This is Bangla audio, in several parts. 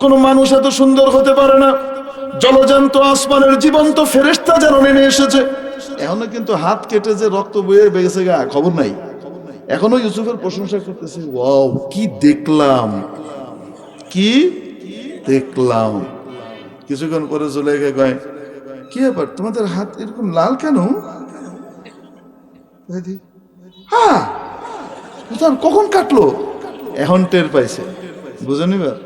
কোন মানুষ এত সুন্দর হতে পারে না। জলজান্ত আসমানের জীবন্ত ফেরেস্তা যেন নেমে এসেছে। এখনও কিন্তু হাত কেটে যে রক্ত বয়ে বেগেছে গা, খবর নাই। এখনও ইউসুফের প্রশংসা করতেছে, ওয়াও, কি দেখলাম। কি? দেখলাম। কিছুক্ষণ পরে চলে গিয়ে কয়, কি ব্যাপার, তোমাদের হাত এরকম লাল কেন? হ্যাঁ কখন কাটলো? এখন টের পাইছে। বুঝেন এবার।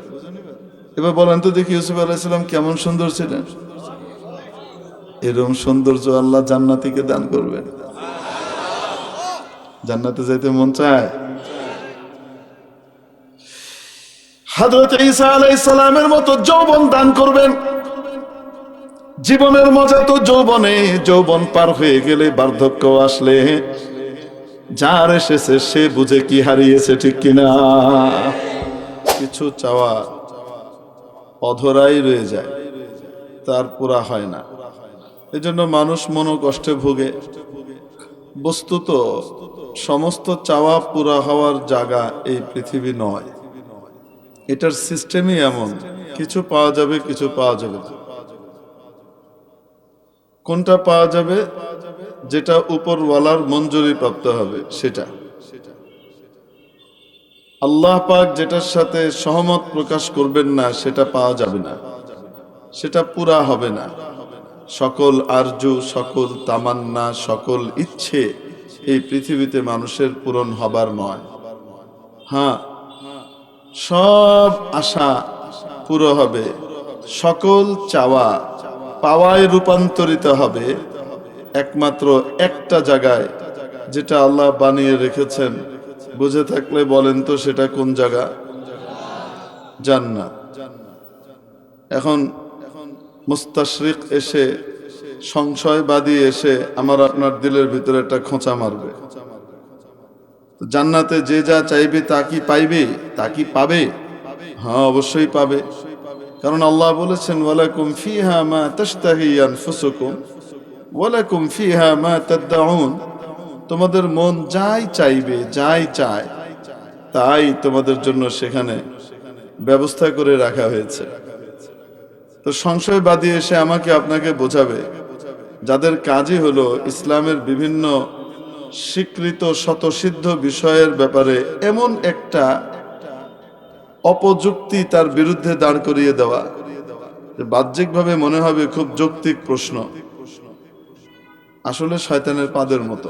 এবার বলেন তো দেখি ইউসুফ আলাইসালাম কেমন সুন্দর ছিলেন? এরকম সৌন্দর্য আল্লাহ জান্নাতিকে দান করবেন জান্নাতে যাইতে মন চায়? হাজরত ঈসা আলাইহিস সালামের মতো যৌবন দান করবেন। জীবনের মজা তো যৌবনে, যৌবন পার হয়ে গেলে বার্ধক্য আসলে। যার এসেছে সে বুঝে কি হারিয়েছে ঠিক কিনা? কিছু চাওয়া অধরাই রয়ে যায়, তার পুরা হয় না। এজন্য মানুষ মনো কষ্টে ভোগে। বস্তুত সমস্ত চাওয়া পুরা হওয়ার জায়গা এই পৃথিবী নয়। এটার সিস্টেমই এমন, কিছু পাওয়া যাবে, কিছু পাওয়া যাবে কোনটা পাওয়া যাবে, যেটা উপরওয়ালার মঞ্জুরি প্রাপ্ত হবে, সেটা। আল্লাহ পাক যেটার সাথে সহমত প্রকাশ করবেন না, সেটা পাওয়া যাবে না। সেটা পুরা হবে না। সকল আরজু, সকল তামান্না, সকল ইচ্ছে এই পৃথিবীতে মানুষের পূরণ হবার নয়। হ্যাঁ সব আশা পুরো হবে। সকল চাওয়া পাওয়ায় রূপান্তরিত হবে একমাত্র একটা জায়গায়, যেটা আল্লাহ বানিয়ে রেখেছেন। বুঝে থাকলে বলেন তো সেটা কোন জায়গা? জান্নাত। এখন মুস্তাশরিক এসে, সংশয়বাদী এসে আমার আপনার দিলের ভিতরে একটা খোঁচা মারবে। জান্নাতে যে যা চাইবে তা কি পাইবে? তা কি পাবে? হ্যাঁ অবশ্যই পাবে। কারণ আল্লাহ বলেছেন, ওয়ালাকুম ফিহা মা তাশতাহি আনফুসুকুম, ওয়ালাকুম ফিহা মা তাদউন তোমাদের মন যাই চাইবে, যাই চায়, তাই তোমাদের জন্য সেখানে ব্যবস্থা করে রাখা হয়েছে। তো সংশয় সংশয়বাদী এসে আমাকে আপনাকে বোঝাবে, যাদের কাজই হলো ইসলামের বিভিন্ন স্বীকৃত শতসিদ্ধ বিষয়ের ব্যাপারে এমন একটা অপযুক্তি তার বিরুদ্ধে দাঁড় করিয়ে দেওয়া। বাহ্যিকভাবে মনে হবে খুব যৌক্তিক প্রশ্ন। আসলে শয়তানের পাদের মতো।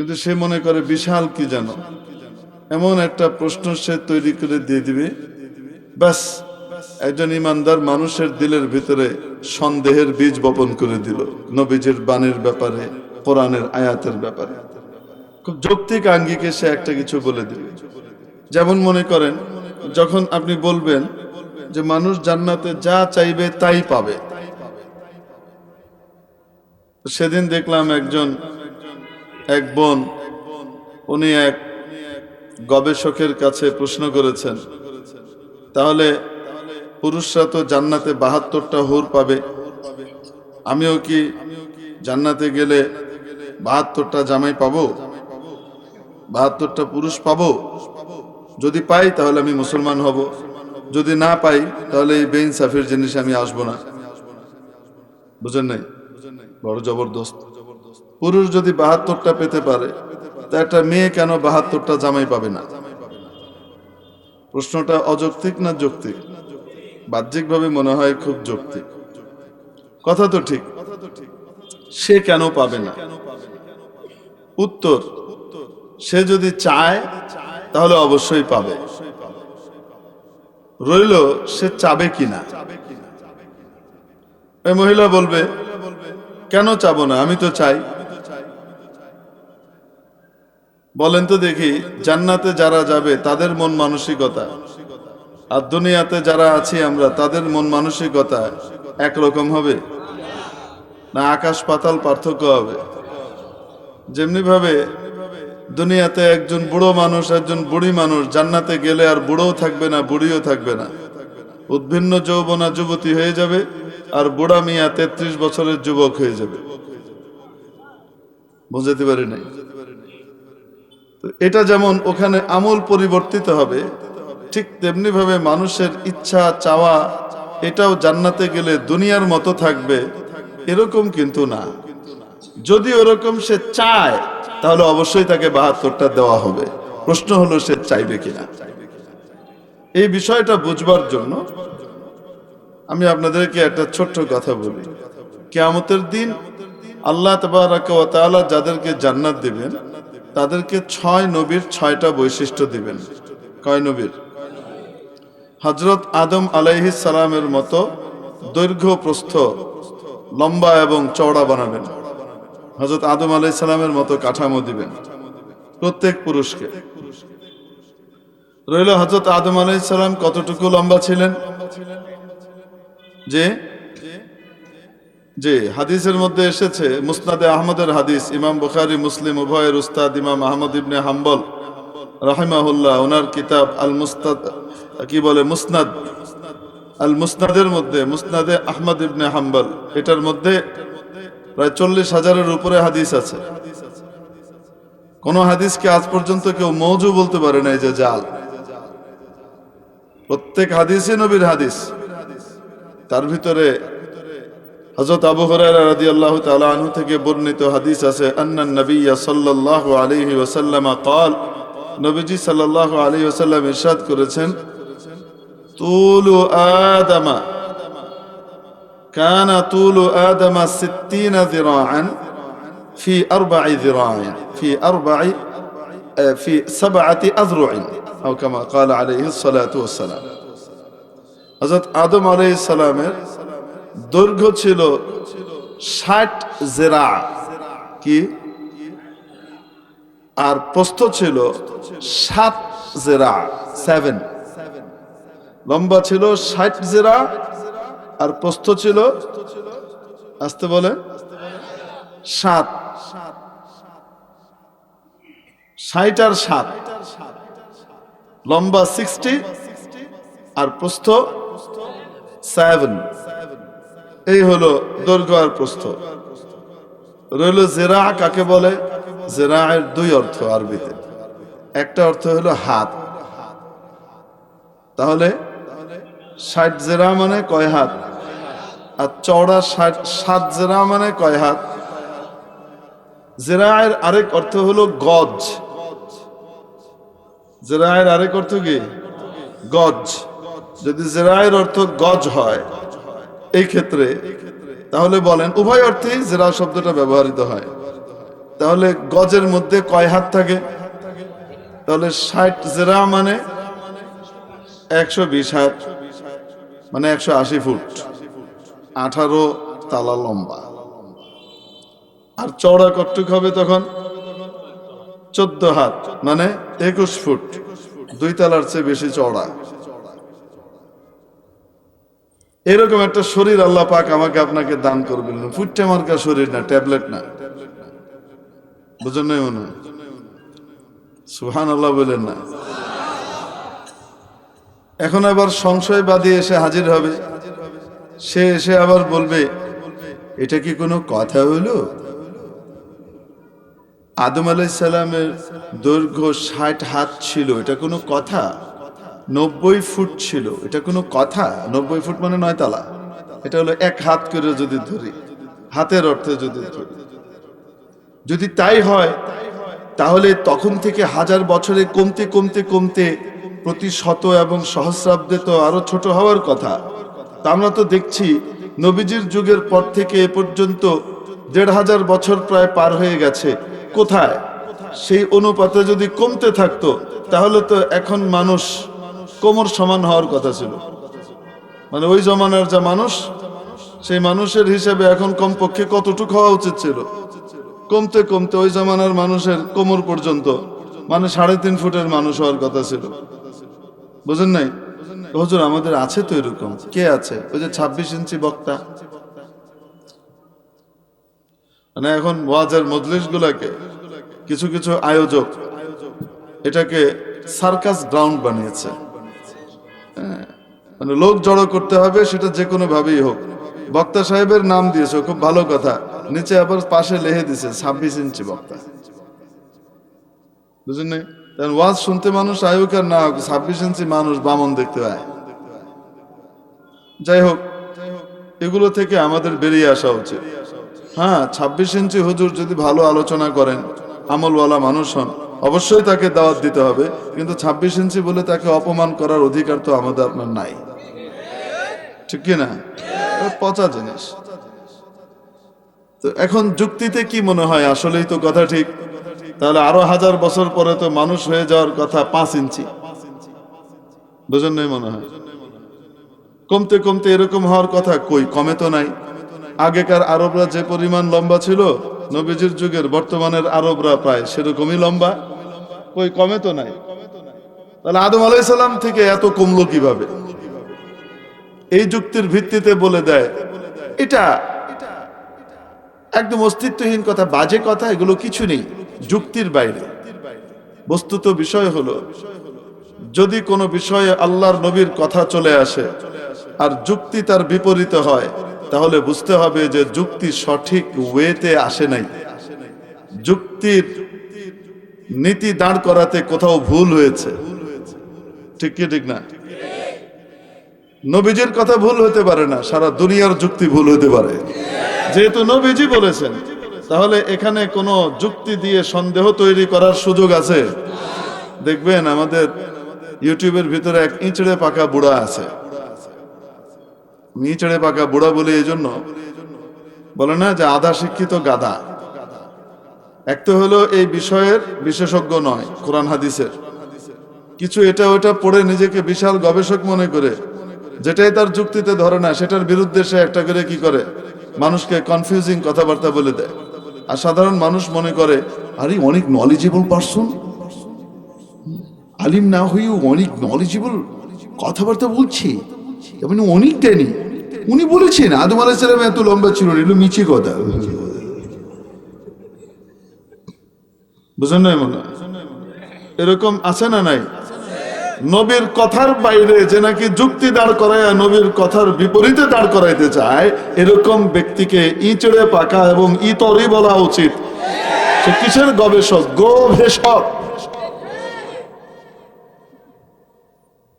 কিন্তু সে মনে করে, বিশাল কি যেন এমন একটা প্রশ্ন সে তৈরি করে দিয়ে দিবে। ব্যাস, একজন ইমানদার মানুষের দিলের ভিতরে সন্দেহের বীজ বপন করে দিল, নবীজির বাণীর ব্যাপারে, কোরআনের আয়াতের ব্যাপারে। খুব যৌক্তিক আঙ্গিকে সে একটা কিছু বলে দিবে যেমন মনে করেন, যখন আপনি বলবেন যে মানুষ জান্নাতে যা চাইবে তাই পাবে। সেদিন দেখলাম একজন এক বোন, উনি এক গবেষকের কাছে প্রশ্ন করেছেন, তাহলে পুরুষরা তো জান্নাতে বাহাত্তরটা হুর পাবে, আমিও কি জান্নাতে গেলে বাহাত্তরটা জামাই পাবো? বাহাত্তরটা পুরুষ পাবো? যদি পাই তাহলে আমি মুসলমান হব, যদি না পাই তাহলে এই বেইন সাফির জিনিস আমি আসব না। বুঝেন নাই? বড় জবরদস্ত। পুরুষ যদি বাহাত্তরটা পেতে পারে, তা একটা মেয়ে কেন বাহাত্তরটা জামাই পাবে না? প্রশ্নটা অযৌক্তিক না যৌক্তিক? বাহ্যিকভাবে মনে হয় খুব যৌক্তিক। কথা তো ঠিক। সে কেন পাবে না? উত্তর, সে যদি চায়, তাহলে অবশ্যই পাবে। রইল, সে চাবে কিনা? ওই মহিলা বলবে, কেন চাবো না? আমি তো চাই। বলেন তো দেখি, জান্নাতে যারা যাবে, তাদের মন মানসিকতা। আর দুনিয়াতে যারা আছি আমরা, তাদের মন মানসিকতা একরকম হবে? না আকাশ পাতাল পার্থক্য হবে? যেমনি ভাবে দুনিয়াতে একজন বুড়ো মানুষ, একজন বুড়ি মানুষ, জান্নাতে গেলে আর বুড়োও থাকবে না, বুড়িও থাকবে না। উদ্ভিন্ন যৌবনা যুবতী হয়ে যাবে, আর বুড়া মিয়া তেত্রিশ বছরের যুবক হয়ে যাবে। বুঝাতে পারি নাই? এটা যেমন ওখানে আমল পরিবর্তিত হবে, ঠিক তেমনি ভাবে মানুষের ইচ্ছা, চাওয়া, এটাও জান্নাতে গেলে দুনিয়ার মতো থাকবে, এরকম কিন্তু না। যদি ওরকম সে চায়, তাহলে অবশ্যই তাকে বাহাত্তরটা দেওয়া হবে। প্রশ্ন হলো সে চাইবে কিনা। এই বিষয়টা বুঝবার জন্য আমি আপনাদেরকে একটা ছোট্ট কথা বলি। কেয়ামতের দিন আল্লাহ তালা যাদেরকে জান্নাত দিবেন তাদেরকে ছয় নবীর ছয়টা বৈশিষ্ট্য দিবেন। কয় নবীর? হজরত আদম আলাইহিস সালামের মতো দৈর্ঘ্য প্রস্থ লম্বা এবং চওড়া বানাবেন। হজরত আদম আলাই সালামের মতো কাঠামো দিবেন প্রত্যেক পুরুষকে। রইল হজরত আদম আলাই সালাম কতটুকু লম্বা ছিলেন? যে যে হাদিসের মধ্যে এসেছে, মুসনাদে আহমদের হাদিস, ইমাম বুখারি, মুসলিম, উভয়ের উস্তাদ ইমাম আহমদ ইবনে হাম্বল, রাহিমাহুল্লাহ ওনার কিতাব আল মুস্তাদ কি বলে, মুসনাদ আল মুসনাদের মধ্যে, মুসনাদে আহমদ ইবনে হাম্বল, এটার মধ্যে প্রায় চল্লিশ হাজারের উপরে হাদিস আছে। কোন হাদিসকে আজ পর্যন্ত কেউ মৌজু বলতে পারে না এই যে জাল। প্রত্যেক হাদিসই নবীর হাদিস। তার ভিতরে হজরত আবু হরারি আল্লাহ তালু থেকে বর্ণিত হাদিস আছে আন্নান নবিয়া সাল্লাহ আলহি ওসাল্লামা কল, নবীজি সাল্লাহ আলী ওসাল্লাম ইরশাদ করেছেন, তুলু আদামা, কানা তুলু আদামা সিত্তিনা জিরাআন ফি আরবাই জিরাআন ফি আরবাই ফি সাবআতি আযরুইন, আও কামা ক্বালা আলাইহি সালাতু ওয়াসসালাম। হযরত আদম আলাইহিস সালামের দৈর্ঘ্য ছিল ষাট জেরা। কি? আর প্রস্থ ছিল সাত জেরা, সেভেন। লম্বা ছিল ষাট জেরা আর প্রস্থ ছিল, আসতে বলে সাত। ষাট আর সাত। লম্বা সিক্সটি আর প্রস্থ সেভেন। এই হলো দৈর্ঘ্য প্রস্থ। রইল জেরা কাকে বলে? জেরা এর দুই অর্থ আরবিতে। একটা অর্থ হলো হাত। তাহলে ষাট জেরা মানে কয় হাত? আর চওড়া ষাট, সাত জেরা মানে কয় হাত? জেরায়ের আরেক অর্থ হলো গজ। জেরায়ের আরেক অর্থ কি? গজ। যদি জেরায়ের অর্থ গজ হয় এই ক্ষেত্রে, তাহলে বলেন, উভয় অর্থেই জেরা শব্দটা ব্যবহৃত হয়। তাহলে গজের মধ্যে কয় হাত থাকে? তাহলে ষাট জেরা মানে একশো বিশ হাত মানে একশো আশি ফুট। আঠারো তালা লম্বা। আর চওড়া কটুক হবে তখন? চোদ্দ হাত মানে একুশ ফুট। দুই তালার চেয়ে বেশি চওড়া। এরকম একটা শরীর আল্লাহ পাক আমাকে আপনাকে দান করবেন। ফুটে মার্কা শরীর না, ট্যাবলেট না। বুঝেন নাই মনে? সুহান আল্লাহ বলেন না। এখন আবার সংশয়বাদী এসে হাজির হবে। সে এসে আবার বলবে, এটা কি কোনো কথা হলো আদম আলাইসাল্লামের দৈর্ঘ্য ষাট হাত ছিল, এটা কোনো কথা? নব্বই ফুট ছিল। এটা কোনো কথা? নব্বই ফুট মানে নয় তালা। এটা হলো এক হাত করে যদি ধরি, হাতের অর্থে যদি ধরি। যদি তাই হয়, তাহলে তখন থেকে হাজার বছরে কমতে কমতে কমতে প্রতি শত এবং সহস্রাব্দে তো আরও ছোট হওয়ার কথা। তা আমরা তো দেখছি, নবীজির যুগের পর থেকে এ পর্যন্ত দেড় হাজার বছর প্রায় পার হয়ে গেছে। কোথায়? সেই অনুপাতে যদি কমতে থাকতো, তাহলে তো এখন মানুষ কোমর সমান হওয়ার কথা ছিল। মানে ওই জমানার যা মানুষ, সেই মানুষের হিসেবে এখন কমপক্ষে কতটুকু হওয়া উচিত ছিল? কমতে কমতে ওই জমানার মানুষের কোমর পর্যন্ত মানে সাড়ে তিন ফুটের মানুষ হওয়ার কথা ছিল। বুঝেন নাই? হজুর, আমাদের আছে তো এরকম। কে আছে? ওই যে ছাব্বিশ ইঞ্চি বক্তা। মানে এখন ওয়াজের মজলিস গুলাকে কিছু কিছু আয়োজক এটাকে সার্কাস গ্রাউন্ড বানিয়েছে। মানে লোক জড়ো করতে হবে, সেটা যে কোনো ভাবেই হোক। বক্তা সাহেবের নাম দিয়েছে, খুব ভালো কথা। নিচে আবার পাশে লেহে দিছে ছাব্বিশ ইঞ্চি বক্তা। বুঝলেন কারণ ওয়াজ শুনতে মানুষ আয়ুক আর না হোক, ছাব্বিশ ইঞ্চি মানুষ বামন দেখতে পায়। যাই হোক, এগুলো থেকে আমাদের বেরিয়ে আসা উচিত। হ্যাঁ ছাব্বিশ ইঞ্চি হুজুর যদি ভালো আলোচনা করেন, আমলওয়ালা মানুষ হন। অবশ্যই তাকে দাওয়াত দিতে হবে, কিন্তু ছাব্বিশ ইঞ্চি বলে তাকে অপমান করার অধিকার তো আমাদের আপনার নাই। ঠিক কি না পচা জিনিস। তো এখন যুক্তিতে কি মনে হয়? আসলেই তো কথা ঠিক। তাহলে আরও হাজার বছর পরে তো মানুষ হয়ে যাওয়ার কথা পাঁচ ইঞ্চি। বুঝেন নাই মনে হয়? কমতে কমতে এরকম হওয়ার কথা কই? কমে তো নাই। আগেকার আরবরা যে পরিমাণ লম্বা ছিল নবীজির যুগের বর্তমানের আরবরা প্রায় সেরকমই লম্বা, কই কমে তো নাই। তাহলে আদম আলাইসাল্লাম থেকে এত কমলো কীভাবে? এই যুক্তির ভিত্তিতে বলে দেয়, এটা একদম অস্তিত্বহীন কথা, বাজে কথা, এগুলো কিছু নেই, যুক্তির বাইরে। বস্তুত বিষয় হলো, যদি কোনো বিষয়ে আল্লাহর নবীর কথা চলে আসে, আর যুক্তি তার বিপরীত হয় তাহলে বুঝতে হবে যে যুক্তি সঠিক ওয়েতে আসে নাই। যুক্তির নীতি দাঁড় করাতে কোথাও ভুল হয়েছে। ঠিক কি, ঠিক না? নবীজির কথা ভুল হতে পারে না, সারা দুনিয়ার যুক্তি ভুল হতে পারে। যেহেতু নবীজি বলেছেন, তাহলে এখানে কোনো যুক্তি দিয়ে সন্দেহ তৈরি করার সুযোগ আছে? দেখবেন আমাদের ইউটিউবের ভিতরে এক ইঁচড়ে পাকা বুড়া আছে। ইঁচড়ে পাকা বুড়া বলে এই জন্য। বলে না যে আধা শিক্ষিত গাদা এক তো হলো এই বিষয়ের বিশেষজ্ঞ নয়, কোরআন হাদিসের। কিছু এটা ওটা পড়ে নিজেকে বিশাল গবেষক মনে করে। যেটাই তার যুক্তিতে ধরে না, সেটার বিরুদ্ধে সে একটা করে কি করে? মানুষকে কনফিউজিং কথাবার্তা বলে দেয়। আর সাধারণ মানুষ মনে করে, আরে, অনেক নলেজেবল পার্সন আলিম না হয়েও অনেক নলেজেবল কথাবার্তা বলছে। মানে উনি বলেছেন আদম এত লম্বা ছিল না, মিছে কথা। বুঝেন নাই মনে? এরকম আছে না নাই? নবীর কথার বাইরে যে নাকি যুক্তি দাঁড় করায় নবীর কথার বিপরীতে দাঁড় করাইতে চায় এরকম ব্যক্তিকে ইঁচড়ে পাকা এবং ইতরি বলা উচিত। সে কিসের গবেষক? গবেষক।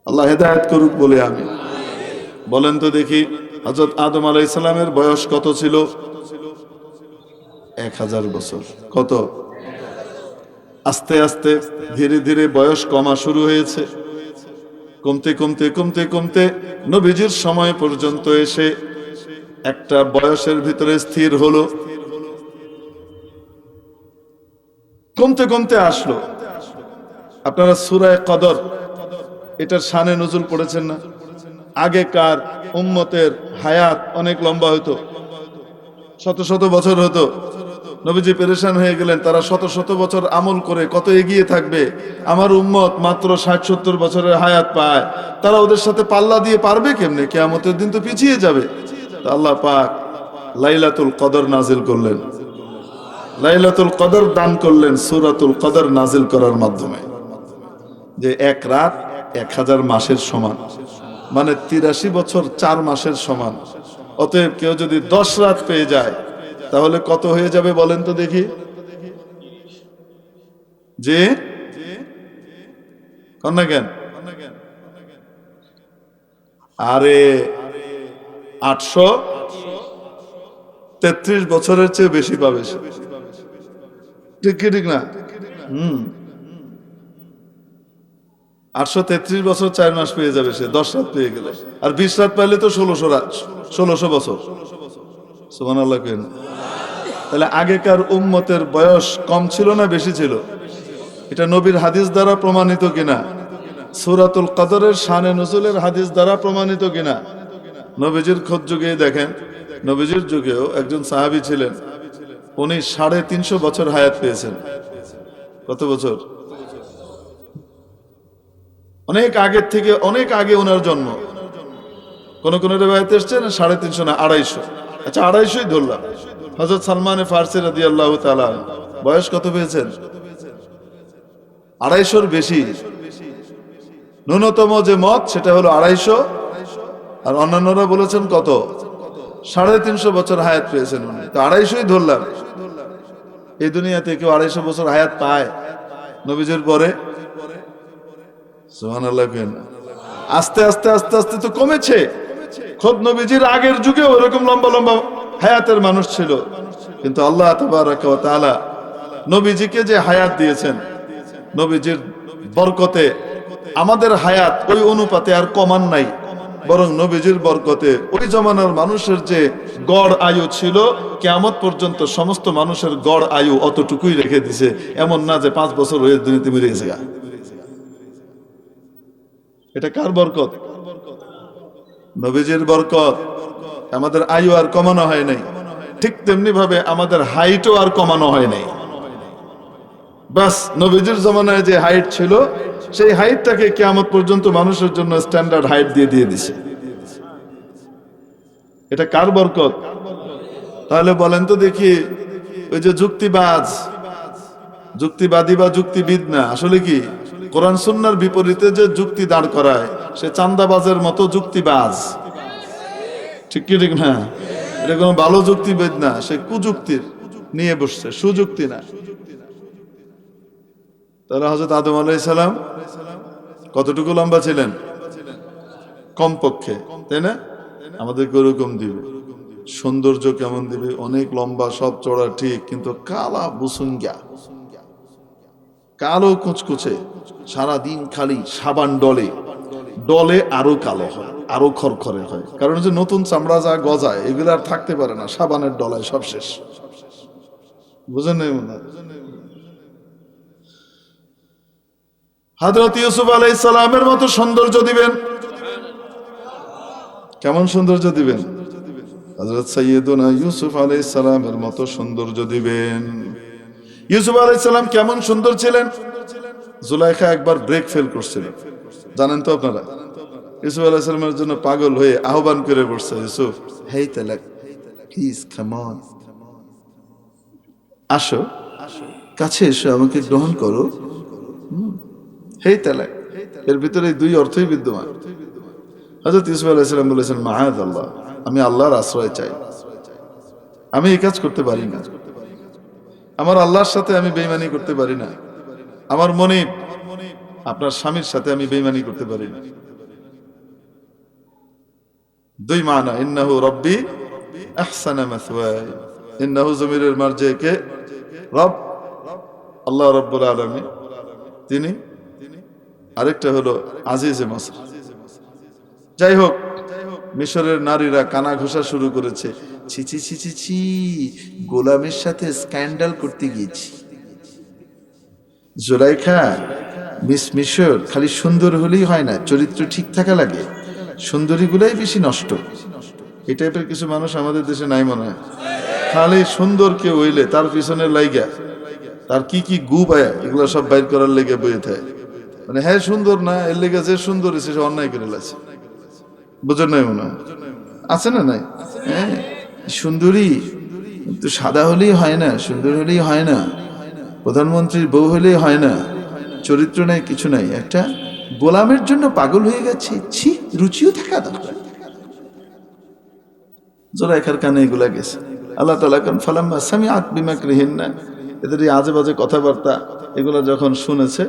আল্লাহ হেদায়ত করুক বলে আমি। বলেন তো দেখি হজরত আদম আলাই ইসলামের বয়স কত ছিল? এক হাজার বছর। কত? আস্তে আস্তে ধীরে ধীরে বয়স কমা শুরু হয়েছে। কমতে কমতে কমতে কমতে নবীজির সময় পর্যন্ত এসে একটা বয়সের ভিতরে স্থির হলো। কমতে কমতে আসলো। আপনারা সুরায় কদর, এটার শানে নজুল পড়েছেন না? আগেকার উম্মতের হায়াত অনেক লম্বা হতো শত শত বছর হতো নবীজি পেরেশান হয়ে গেলেন, তারা শত শত বছর আমল করে কত এগিয়ে থাকবে। আমার উম্মত মাত্র ষাট সত্তর বছরের হায়াত পায়। তারা ওদের সাথে পাল্লা দিয়ে পারবে কেমনে? কেয়ামতের দিন তো পিছিয়ে যাবে। আল্লাহ পাক লাইলাতুল কদর নাজিল করলেন। লাইলাতুল কদর দান করলেন, সুরাতুল কদর নাজিল করার মাধ্যমে। যে এক রাত এক হাজার মাসের সমান। মানে তিরাশি বছর চার মাসের সমান। অতএব কেউ যদি দশ রাত পেয়ে যায়, তাহলে কত হয়ে যাবে বলেন তো দেখি? যে কন্যা জ্ঞান আরে, আটশো? তেত্রিশ বছরের চেয়ে বেশি পাবে ঠিক কি, ঠিক না? হুম। আটশো তেত্রিশ বছর চার মাস পেয়ে যাবে সে, দশ রাত পেয়ে গেলে। আর বিশ রাত পাইলে তো ষোলোশো রাত, ষোলোশো বছর। সুমান আল্লাহ কেন তাহলে আগেকার উম্মতের বয়স কম ছিল না বেশি ছিল? এটা নবীর হাদিস দ্বারা প্রমাণিত কিনা? সুরাতুল কদরের শানে নজুলের হাদিস দ্বারা প্রমাণিত কিনা? নবীজির খোঁজ যুগে দেখেন, নবীজির যুগেও একজন সাহাবী ছিলেন। উনি সাড়ে তিনশো বছর হায়াত পেয়েছেন। কত বছর? অনেক আগের থেকে অনেক আগে ওনার জন্ম। কোন কোন রেবায়তে এসছেন সাড়ে তিনশো না আড়াইশো? আচ্ছা আড়াইশোই ধরলাম। হজরত সালমানে ফার্সি রাদি আল্লাহ বয়স কত পেয়েছেন? আড়াইশোর বেশি। ন্যূনতম যে মত, সেটা হলো আড়াইশো। আর অন্যান্যরা বলেছেন কত? সাড়ে তিনশো বছর হায়াত পেয়েছেন উনি। তো আড়াইশোই ধরলাম। এই দুনিয়াতে কেউ আড়াইশো বছর হায়াত পায় নবীজের পরে। আস্তে আস্তে আস্তে আস্তে তো কমেছে। খোদ নবীজির আগের যুগে ওরকম লম্বা লম্বা হায়াতের মানুষ ছিল। কিন্তু আল্লাহ তাআলা নবীজিকে যে হায়াত দিয়েছেন, নবীজির বরকতে আমাদের হায়াত ওই অনুপাতে আর কমান নাই, বরং নবীজির বরকতে ওই জমানার মানুষের যে গড় আয়ু ছিল, কেয়ামত পর্যন্ত সমস্ত মানুষের গড় আয়ু অতটুকুই রেখে দিছে, এমন না যে পাঁচ বছর হয়ে দুর্নীতি মরে গেছে গা। এটা কার বরকত? নবীজির বরকত। আমাদের আয়ু আর কমানো হয় নাই। ঠিক তেমনি ভাবে আমাদের হাইটও আর কমানো হয় নাই। বাস নবীজির জমানায় যে হাইট ছিল, সেই হাইটটাকে কেয়ামত পর্যন্ত মানুষের জন্য স্ট্যান্ডার্ড হাইট দিয়ে দিয়ে দিছে। এটা কার বরকত? তাহলে বলেন তো দেখি, ওই যে যুক্তিবাজ, যুক্তিবাদী বা যুক্তিবিদ না, আসলে কি? কোরআন সুন্নার বিপরীতে যে যুক্তি দাঁড় করায়, সে চান্দাবাজের মতো যুক্তিবাজ। ঠিক কি, ঠিক না? এটা কোনো ভালো যুক্তিবিদ না, সে কুযুক্তির নিয়ে বসছে, সুযুক্তি না। তাহলে হজরত আদম আলাইসালাম কতটুকু লম্বা ছিলেন? কমপক্ষে, তাই না? আমাদেরকে ওরকম দিবে। সৌন্দর্য কেমন দিবে? অনেক লম্বা, সব চড়া ঠিক, কিন্তু কালা বুসুঙ্গা কালো কুচকুচে, সারাদিন খালি সাবান ডলে। ডলে আরও কালো হয়, আরও খরখরে হয়। কারণ হচ্ছে নতুন চামড়া যা গজায়, এগুলো আর থাকতে পারে না, সাবানের ডলায় সব শেষ। বুঝেন নাই মনে হাজরত ইউসুফ আলাই সালামের মতো সৌন্দর্য দিবেন? কেমন সৌন্দর্য দিবেন? হজরত সৈয়দনা ইউসুফ আলাই সালামের মতো সৌন্দর্য দিবেন। ইউসুফ আলাই সালাম কেমন সুন্দর ছিলেন? জুলাইখা একবার ব্রেক ফেল করছিল। জানেন তো আপনারা? ইউসুফ আলাই সালামের জন্য পাগল হয়ে আহ্বান করে বসছে, ইউসুফ হেই তালাক প্লিজ কামন আসো, কাছে এসো আমাকে গ্রহণ করো। হেই তালাক, এর ভিতরে দুই অর্থই বিদ্যমান। হজরত ইউসুফ আলাইসালাম বলেছেন মাহাদ আল্লাহ আমি আল্লাহর আশ্রয় চাই। আমি এই কাজ করতে পারি না। আমার আল্লাহর সাথে আমি বেইমানি করতে পারি না। আমার মনে আপনার স্বামীর সাথে আমি বেইমানি করতে পারি না। দুই মানা, ইন্নাহু রব্বি আহসানা মাসওয়াই। ইন্নাহু জমিরের মারজেকে রব, আল্লাহ রব্বুল আলামিন। তিনি আরেকটা হলো আজিজে মাসর যাই হোক, মিশরের নারীরা কানা ঘোষা শুরু করেছে। ছি ছি ছি গোলামের সাথে স্ক্যান্ডাল করতে গিয়েছি। জোরাইখা মিস মিশর, খালি সুন্দর হলেই হয় না, চরিত্র ঠিক থাকা লাগে। সুন্দরী গুলাই বেশি নষ্ট। এই টাইপের কিছু মানুষ আমাদের দেশে নাই মনে হয়। খালি সুন্দর কেউ হইলে তার পিছনে লাইগা, তার কি কি গু পায় এগুলো সব বাইর করার লেগে বইয়ে থাকে। মানে হ্যাঁ সুন্দর না, এর লেগে যে সুন্দর, সে অন্যায় করে লাগছে বুঝেন নাই মনে হয়? আছে না নাই? হ্যাঁ। সুন্দরী, কিন্তু সাদা হলেই হয় না, সুন্দর হলেই হয় না। প্রধানমন্ত্রীর বউ হলেই হয় না। চরিত্র নাই, কিছু নাই। একটা গোলামের জন্য পাগল হয়ে গেছে। ছি, রুচিও থাকা দরকার। জোরাইখার কানে এগুলা গেছে। আল্লাহ তালা কারণ ফালাম্মা সামি আতবিমা গৃহীন না এদের এই আজে বাজে কথাবার্তা, এগুলো যখন শুনেছে,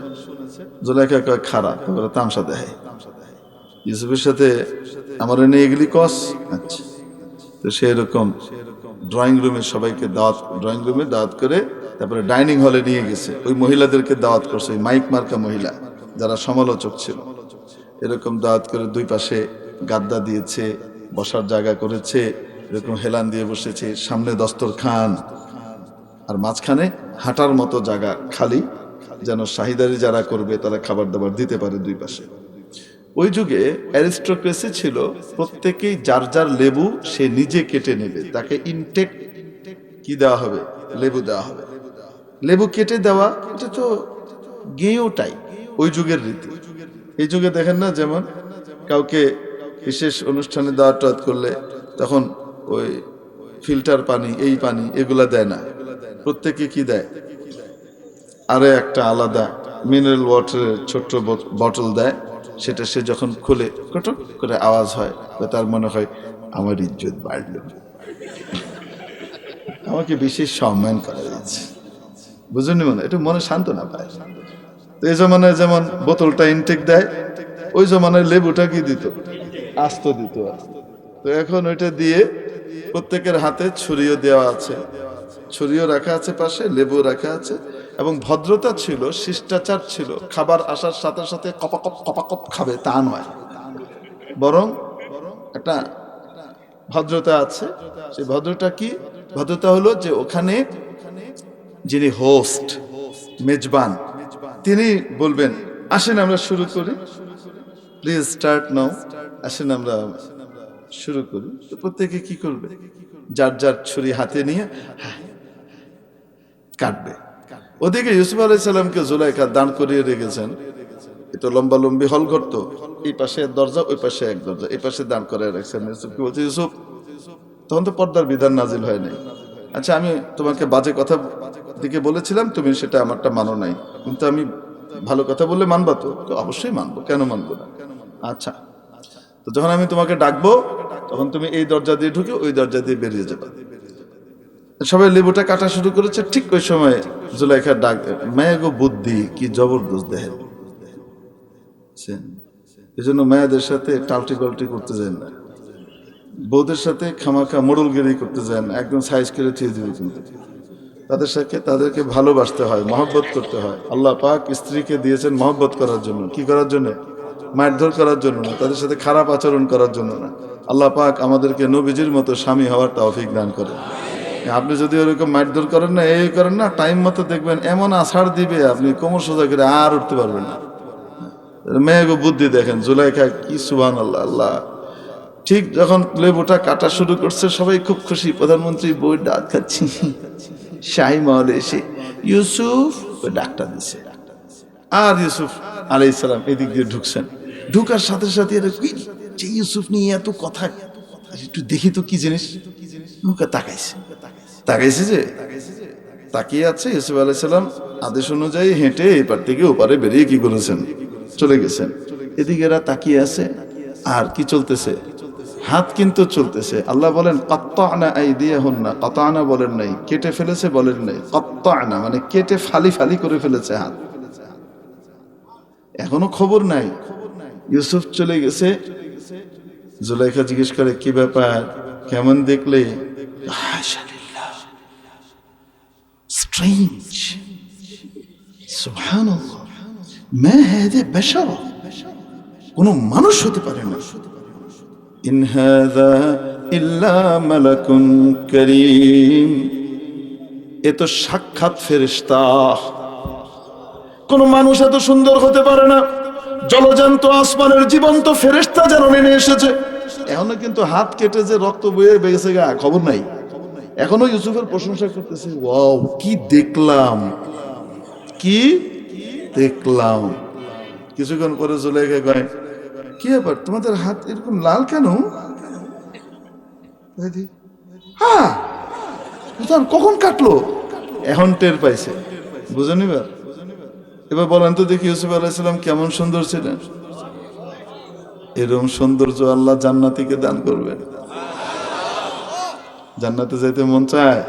জোলাইখা কয় খারাপ তামসা দেয়। ইউসুফের সাথে আমার এনে এগুলি কস? আচ্ছা। তো সেরকম ড্রয়িং রুমে সবাইকে দাওয়াত ড্রয়িং রুমে দাওয়াত করে তারপরে ডাইনিং হলে নিয়ে গেছে। ওই মহিলাদেরকে দাওয়াত করছে, ওই মাইক মার্কা মহিলা, যারা সমালোচক ছিল। এরকম দাওয়াত করে দুই পাশে গাদ্দা দিয়েছে, বসার জায়গা করেছে, এরকম হেলান দিয়ে বসেছে, সামনে দস্তর খান আর মাঝখানে হাঁটার মতো জায়গা খালি, যেন শাহিদারি যারা করবে তারা খাবার দাবার দিতে পারে দুই পাশে। ওই যুগে অ্যারিস্টোক্রেসি ছিল প্রত্যেকেই যার যার লেবু সে নিজে কেটে নেবে। তাকে ইনটেক কি দেওয়া হবে? লেবু দেওয়া হবে। লেবু কেটে দেওয়া এটা তো গেঁয়োটাই ওই যুগের রীতি। এই যুগে দেখেন না যেমন কাউকে বিশেষ অনুষ্ঠানে দাওয়াত টাওয়াত করলে তখন ওই ফিল্টার পানি, এই পানি এগুলা দেয় না। প্রত্যেকে কি দেয়? আরে একটা আলাদা মিনারেল ওয়াটারের ছোট্ট বটল দেয়। সেটা সে যখন খুলে, কটক করে আওয়াজ হয় তার মনে হয়, আমার ইজ্জত বাড়ল। আমাকে বিশেষ সম্মান করা যাচ্ছে বুঝুন মনে? একটু মনে সান্ত্বনা পায়। তো এই জমানায় যেমন বোতলটা ইনটেক দেয়, ওই জমানায় লেবুটা কি দিত? আস্ত দিত। তো এখন ওইটা দিয়ে প্রত্যেকের হাতে ছুরিও দেওয়া আছে। ছুরিও রাখা আছে পাশে লেবু রাখা আছে। এবং ভদ্রতা ছিল, শিষ্টাচার ছিল, খাবার আসার সাথে সাথে কপাকপ কপাকপ খাবে, তা নয়। বরং একটা ভদ্রতা আছে। সেই ভদ্রতা কি? ভদ্রতা হলো যে ওখানে যিনি হোস্ট মেজবান, তিনি বলবেন, আসেন আমরা শুরু করি। প্লিজ স্টার্ট নাও আসেন আমরা শুরু করি। প্রত্যেকে কি করবে? যার যার ছুরি হাতে নিয়ে কাটবে। ওদিকে ইউসুফ আলাইসাল্লামকে জুলাইকা দান করিয়ে রেখেছেন। এটা লম্বা লম্বি হল ঘর তো এই পাশে দরজা, ওই পাশে এক দরজা, এই পাশে দান করে রাখছেন। ইউসুফকে বলছে, ইউসুফ, তখন তো পর্দার বিধান নাজিল হয় নাই। আচ্ছা আমি তোমাকে বাজে কথা দিকে বলেছিলাম, তুমি সেটা আমারটা মানো নাই। কিন্তু আমি ভালো কথা বললে মানবা তো? তো অবশ্যই মানবো, কেন মানবো না? আচ্ছা তো যখন আমি তোমাকে ডাকবো, তখন তুমি এই দরজা দিয়ে ঢুকে ওই দরজা দিয়ে বেরিয়ে যাবে। সবাই লেবুটা কাটা শুরু করেছে ঠিক ওই সময় জুলাইখার ডাক মায়াগো বুদ্ধি, কি জবরদস্ত দেখেন। এই জন্য মায়াদের সাথে টালটি পাল্টি করতে যায় না। বউদের সাথে খামাখা মোড়লগিরি করতে যায় না একদম সাইজ করে থিয়ে দিবে কিন্তু। তাদের সাথে তাদেরকে ভালোবাসতে হয়, মহব্বত করতে হয়। আল্লাহ পাক স্ত্রীকে দিয়েছেন মহব্বত করার জন্য। কি করার জন্য? মারধর করার জন্য না, তাদের সাথে খারাপ আচরণ করার জন্য না। আল্লাহ পাক আমাদেরকে নবীজির মতো স্বামী হওয়ার তৌফিক দান করে আপনি যদি ওরকম মারধর করেন না, এই করেন না টাইম মতো দেখবেন এমন আষাঢ় দিবে, আপনি কোমর সোজা করে আর উঠতে পারবেন না। মেয়েগো বুদ্ধি দেখেন জুলাইখা কি সুবান আল্লাহ। আল্লাহ ঠিক যখন লেবুটা কাটা শুরু করছে, সবাই খুব খুশি, প্রধানমন্ত্রী বই ডাক খাচ্ছি। শাহি মহল এসে ইউসুফ ডাকটা দিছে। আর ইউসুফ আলাই সালাম এদিক দিয়ে ঢুকছেন। ঢুকার সাথে সাথে ইউসুফ নিয়ে এত কথা, একটু দেখি তো কি জিনিস? মুখে তাকাইছে। তাকাইছে যে তাকিয়ে আছে ইউসুফ আলাইসাল্লাম আদেশ অনুযায়ী হেঁটে এপার থেকে ওপারে বেরিয়ে কি করেছেন? চলে গেছেন। এদিকে এরা তাকিয়ে আছে, আর কি চলতেছে? হাত কিন্তু চলতেছে। আল্লাহ বলেন কত্ত আনা এই দিয়ে হন না কত আনা বলেন নাই, কেটে ফেলেছে বলেন নাই। কত্ত আনা মানে কেটে ফালি ফালি করে ফেলেছে হাত। এখনও খবর নাই। ইউসুফ চলে গেছে। জুলাইখা জিজ্ঞেস করে, কি ব্যাপার? কেমন দেখলে? স্ট্রেঞ্জ সুবহানাল্লাহ মা হাদা বাশার। কোন মানুষ হতে পারে না। ইন হাদা ইল্লা মালাকুন এ তো সাক্ষাৎ ফেরেশতা। কোন মানুষ এত সুন্দর হতে পারে না। জলজান্ত আসমানের জীবন্ত ফেরেশতা যেন নেমে এসেছে। এখনও কিন্তু হাত কেটে যে রক্ত বয়ে বেগেছে গা, খবর নাই। এখনও ইউসুফের প্রশংসা করতেছে, ওয়াও, কি দেখলাম। কি? দেখলাম। কিছুক্ষণ পরে জুলেখা কয়, কি ব্যাপার, তোমাদের হাত এরকম লাল কেন? হ্যাঁ কখন কাটলো? এখন টের পাইছে। বুঝেন এবার এবার বলেন তো দেখি ইউসুফ আলাইসালাম কেমন সুন্দর ছিলেন? এরকম সৌন্দর্য আল্লাহ জান্নাতিকে দান করবেন। জান্নাতে যাইতে মন চায়?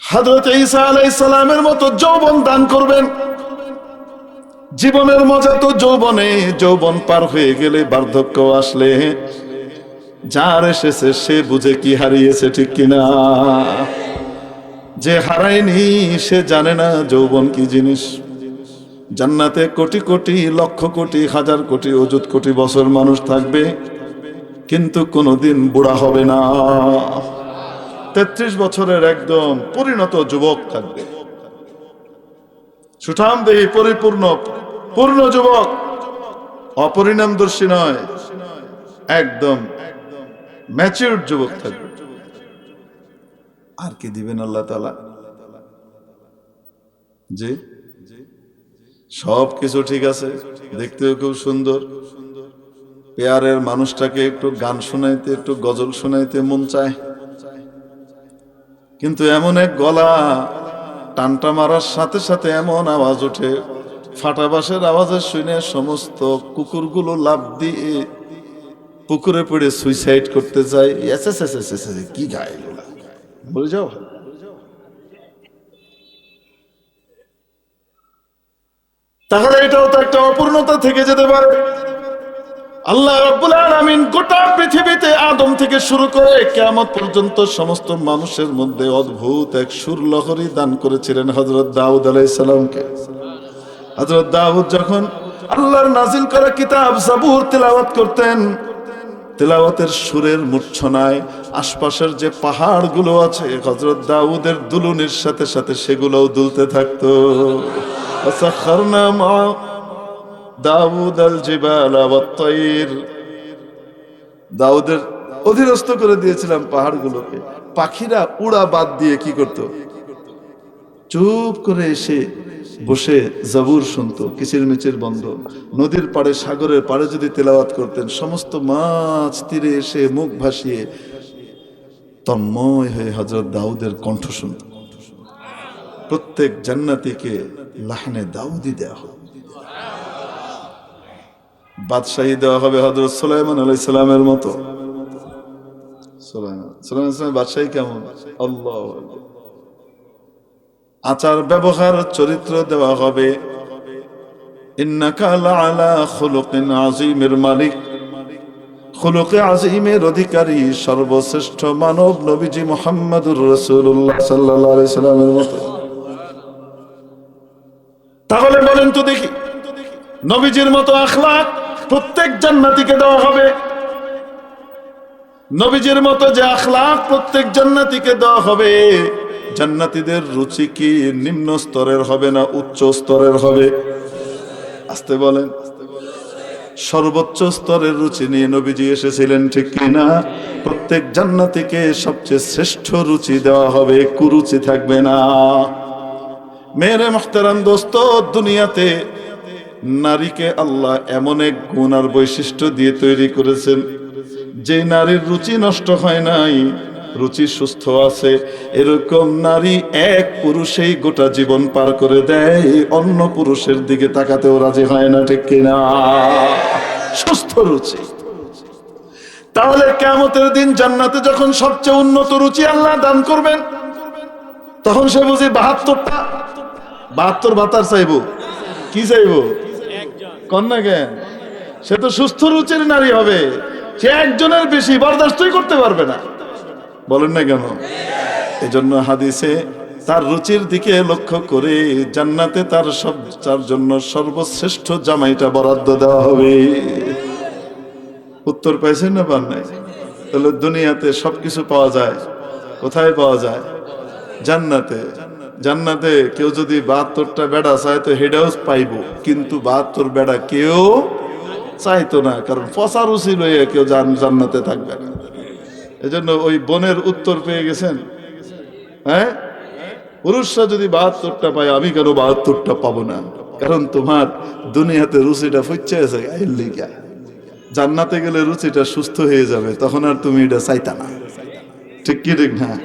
হাজরত ঈসা আলাইসালামের মতো যৌবন দান করবেন। জীবনের মজা তো যৌবনে, যৌবন পার হয়ে গেলে বার্ধক্য আসলে। যার এসেছে সে বুঝে কি হারিয়েছে ঠিক কিনা। যে হারায়নি, সে জানে না যৌবন কি জিনিস। জান্নাতে কোটি কোটি, লক্ষ কোটি, হাজার কোটি, অযুত কোটি বছর মানুষ থাকবে। কিন্তু কোনোদিন বুড়া হবে না। তেত্রিশ বছরের একদম পরিণত যুবক থাকবে। সুঠাম দেহি পরিপূর্ণ, পূর্ণ যুবক। অপরিণামদর্শী নয়, একদম ম্যাচিউর যুবক থাকবে। আর কি দিবেন আল্লাহ তালা জি? সব কিছু ঠিক আছে, দেখতেও খুব সুন্দর। পেয়ারের মানুষটাকে একটু গান শোনাইতে, একটু গজল শোনাইতে মন চায়। কিন্তু এমন এক গলা টানটা মারার সাথে সাথে এমন আওয়াজ ওঠে। ফাটা বাঁশের আওয়াজে শুনে সমস্ত কুকুরগুলো লাভ দিয়ে পুকুরে পড়ে সুইসাইড করতে যায়। কি গায়ে বলে যাও। তাহলে এটাও তো একটা অপূর্ণতা থেকে যেতে পারে। আল্লাহ রব্বুল আলামিন গোটা পৃথিবীতে আদম থেকে শুরু করে কিয়ামত পর্যন্ত সমস্ত মানুষের মধ্যে অদ্ভুত এক সুরলহরি দান করেছিলেন হযরত দাউদ আলাইহিস সালামকে। হযরত দাউদ যখন আল্লাহর নাজিল করা কিতাব জাবুর তেলাওয়াত করতেন, তেলাওয়াতের সুরের মূর্ছনায় আশপাশের যে পাহাড়গুলো আছে হজরত দাউদের দুলুনির সাথে সাথে সেগুলোও দুলতে থাকতো। দাউদ আল জিবাল ওয়াত-তাইর দাউদের অধীনস্থ করে দিয়েছিলাম পাহাড়গুলোকে। পাখিরা উড়া বাদ দিয়ে কি করত? চুপ করে এসে বসে জাবুর শুনতো কিচির মিচির বন্ধ। নদীর পাড়ে, সাগরের পাড়ে যদি তেলাওয়াত করতেন, সমস্ত মাছ তীরে এসে মুখ ভাসিয়ে তন্ময় হয়ে হজরত দাউদের কণ্ঠ শুনত। প্রত্যেক জান্নাতিকে লাহনে দাউদি দেওয়া বাদশাহী দেওয়া হবে হজরত সুলাইমান আলাইসালামের মতো। বাদশাহী কেমন? আল্লাহ আচার, ব্যবহার, চরিত্র দেওয়া হবে। অধিকারী, সর্বশ্রেষ্ঠ মানব নবীজি সাল্লামের মতো। তাহলে বলেন তো দেখি, নবীজির মতো আখলাক প্রত্যেক জান্নাতিকে দেওয়া হবে। নবীজির মতো যে আখলাক প্রত্যেক জান্নাতিকে দেওয়া হবে, জান্নাতীদের রুচি কি নিম্ন স্তরের হবে না উচ্চ স্তরের হবে? আসতে বলেন। সর্বোচ্চ স্তরের রুচি নিয়ে নবীজি এসেছিলেন, ঠিক কিনা প্রত্যেক জান্নাতিকে সবচেয়ে শ্রেষ্ঠ রুচি দেওয়া হবে, কুরুচি থাকবে না। মেরে মোহতারাম দোস্ত, দুনিয়াতে নারীকে আল্লাহ এমন এক গুণ আর বৈশিষ্ট্য দিয়ে তৈরি করেছেন, যে নারীর রুচি নষ্ট হয় নাই, রুচি সুস্থ আছে। এরকম নারী এক পুরুষেই গোটা জীবন পার করে দেয়, অন্য পুরুষের দিকে তাকাতেও রাজি হয় না, ঠিক কিনা? সুস্থ রুচি। তাহলে কেমতের দিন জান্নাতে যখন সবচেয়ে উন্নত রুচি আল্লাহ দান করবেন, তখন সে বুঝি বাহাত্তরটা? বাহাত্তর ভাতার চাইব। কি চাইব? কন্যা জ্ঞান সে তো সুস্থ রুচির নারী হবে। সে একজনের বেশি বরদাস্তই করতে পারবে না। বলেন না কেন? এই জন্য হাদিসে তার রুচির দিকে লক্ষ্য করে জান্নাতে তার সব তার জন্য সর্বশ্রেষ্ঠ জামাইটা বরাদ্দ দেওয়া হবে। উত্তর পাইছেন না পান নাই? তাহলে দুনিয়াতে সবকিছু পাওয়া যায়। কোথায় পাওয়া যায়? জান্নাতে। জান্নাতে কেউ যদি বাহাত্তরটা বেড়া চায় তো হেডাউস পাইব। কিন্তু বাহাত্তর বেড়া কেউ চাইতো না, কারণ ফসা রুচি লইয়া কেউ জান- জান্নাতে থাকবে না। এজন্য ওই বনের উত্তর পেয়ে গেছেন? হ্যাঁ? পুরুষরা যদি বাহাত্তরটা পায়, আমি কেন বাহাত্তরটা পাবো না? কারণ তোমার দুনিয়াতে রুচিটা ফুচ্ছে আছে লিগা। জান্নাতে গেলে রুচিটা সুস্থ হয়ে যাবে, তখন আর তুমি এটা চাইতা না। ঠিক কি, ঠিক না?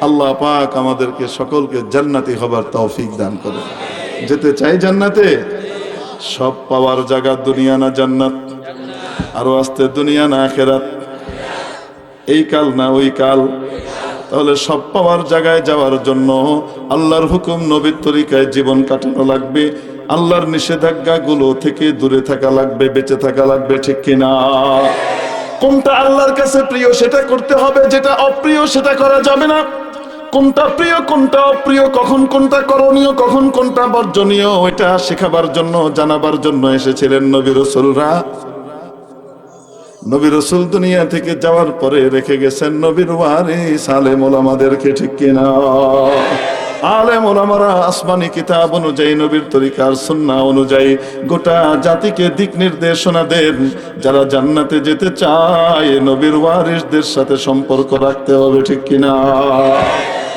আল্লাহ পাক আমাদেরকে সকলকে জান্নাতি হবার তৌফিক দান করে যেতে চাই জান্নাতে? সব পাওয়ার জায়গা দুনিয়া না জান্নাত। আরও আসতে দুনিয়া না আখেরাত। এই কাল না ওই কাল। তাহলে সব পাওয়ার জায়গায় যাওয়ার জন্য আল্লাহর হুকুম নবীর তরিকায় জীবন কাটানো লাগবে। আল্লাহর নিষেধাজ্ঞা গুলো থেকে দূরে থাকা লাগবে, বেঁচে থাকা লাগবে, ঠিক কিনা? কোনটা আল্লাহর কাছে প্রিয় সেটা করতে হবে, যেটা অপ্রিয় সেটা করা যাবে না। কোনটা প্রিয়, কোনটা অপ্রিয়, কখন কোনটা করণীয়, কখন কোনটা বর্জনীয় ওইটা শেখাবার জন্য, জানাবার জন্য এসেছিলেন নবী রসুলরা। নবী রসুল দুনিয়া থেকে যাওয়ার পরে রেখে গেছেন নবীর ওয়ারিস, আলেম ওলামাদেরকে ঠিক কিনা? কিতাব অনুযায়ী, নবীর তরিকার অনুযায়ী গোটা জাতিকে দিক নির্দেশনা দেন। যারা জান্নাতে যেতে চায়, নবীর ওয়ারিসদের সাথে সম্পর্ক রাখতে হবে ঠিক কিনা?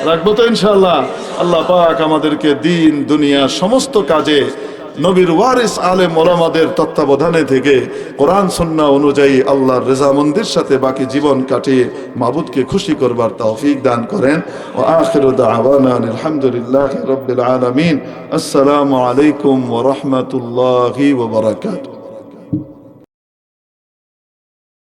রাখব তো ইনশাল্লাহ আল্লাহ পাক আমাদেরকে দিন, দুনিয়া, সমস্ত কাজে নবীর ওয়ারিস আলে ওলামাদের তত্ত্বাবধানে থেকে কোরআন, সন্না অনুযায়ী আল্লাহর রেজামন্দির সাথে বাকি জীবন কাটিয়ে মাবুদকে খুশি করবার তৌফিক দান করেন। ও আখির আলহামদুলিল্লাহ রব্বিল আলামিন। আসসালামু আলাইকুম ওয়া রাহমাতুল্লাহি ওয়া বারাকাতুহু।